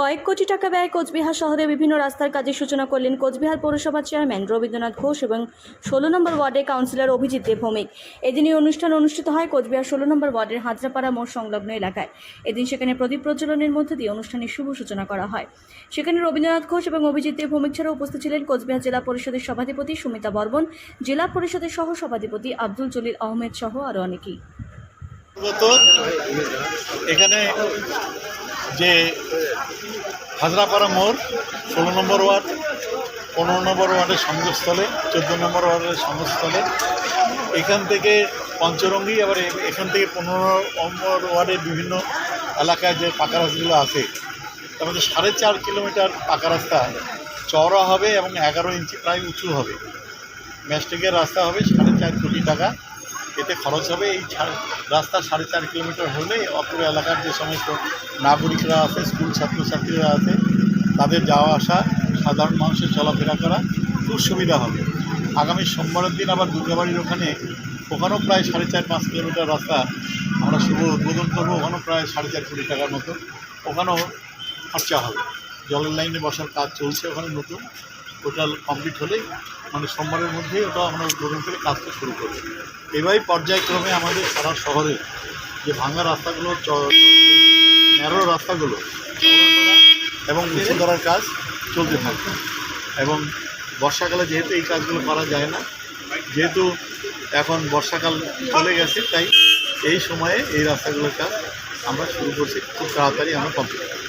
কয়েক কোটি টাকা ব্যয়ে কোচবিহার শহরে বিভিন্ন রাস্তার কাজের সূচনা করলেন কোচবিহার পৌরসভার চেয়ারম্যান রবীন্দ্রনাথ ঘোষ এবং ষোলো নম্বর ওয়ার্ডের কাউন্সিলর অভিজিৎ দেব ভৌমিক এদিন এই অনুষ্ঠান অনুষ্ঠিত হয় কোচবিহার ষোলো নম্বর ওয়ার্ডের হাজরাপাড়া মোড় সংলগ্ন এলাকায়। এদিন সেখানে প্রদীপ প্রজ্বলনের মধ্যে দিয়ে অনুষ্ঠানের শুভ সূচনা করা হয়। সেখানে রবীন্দ্রনাথ ঘোষ এবং অভিজিৎ দেব ভৌমিক ছাড়াও উপস্থিত ছিলেন কোচবিহার জেলা পরিষদের সভাধিপতি সুমিতা বর্মন, জেলা পরিষদের সহ সভাধিপতি আব্দুল জলিল আহমেদ সহ আরও অনেকেই। এখানে যে হাজরাপাড়া মোড়, ষোলো নম্বর ওয়ার্ড, পনেরো নম্বর ওয়ার্ডের সংযোগস্থলে চোদ্দ নম্বর ওয়ার্ডের সংযোগস্থলে এখান থেকে পঞ্চরঙ্গি, আবার এখান থেকে পনেরো নম্বর ওয়ার্ডের বিভিন্ন এলাকায় যে পাকা রাস্তাগুলো আছে, তার মধ্যে সাড়ে চার কিলোমিটার পাকা রাস্তা। চওড়া হবে এবং এগারো ইঞ্চি প্রায় উঁচু হবে। ম্যাস্টিকের রাস্তা হবে সাড়ে চার কোটি টাকা। এতে খরচ হবে। এই রাস্তা সাড়ে চার কিলোমিটার হলে অপর এলাকার যে সমস্ত নাগরিকরা আছে, স্কুল ছাত্রছাত্রীরা আছে, তাদের যাওয়া আসা, সাধারণ মানুষের চলাফেরা করা খুব সুবিধা হবে। আগামী সোমবারের দিন আবার দুর্গাবাড়ির ওখানে ওখানেও প্রায় সাড়ে চার, পাঁচ কিলোমিটার রাস্তা আমরা শুভ উদ্বোধন করব। ওখানেও প্রায় সাড়ে চার কোটি টাকার মতো ওখানেও খরচা হবে। জলের লাইনে বসার কাজ চলছে ওখানে নতুন। টোটাল কমপ্লিট হলেই মানে সোমবারের মধ্যেই ওটা আমরা উদ্বোধন করে কাজটা শুরু করব। এভাবেই পর্যায়ক্রমে আমাদের সারা শহরে যে ভাঙা রাস্তাগুলো ন্যারো রাস্তাগুলো করা এবং উঁচু ধরার কাজ চলতে থাকবে। এবং বর্ষাকালে যেহেতু এই কাজগুলো করা যায় না, যেহেতু এখন বর্ষাকাল চলে গেছে, তাই এই সময়ে এই রাস্তাগুলোর কাজ আমরা শুরু করছি। খুব তাড়াতাড়ি আমরা কমপ্লিট করব।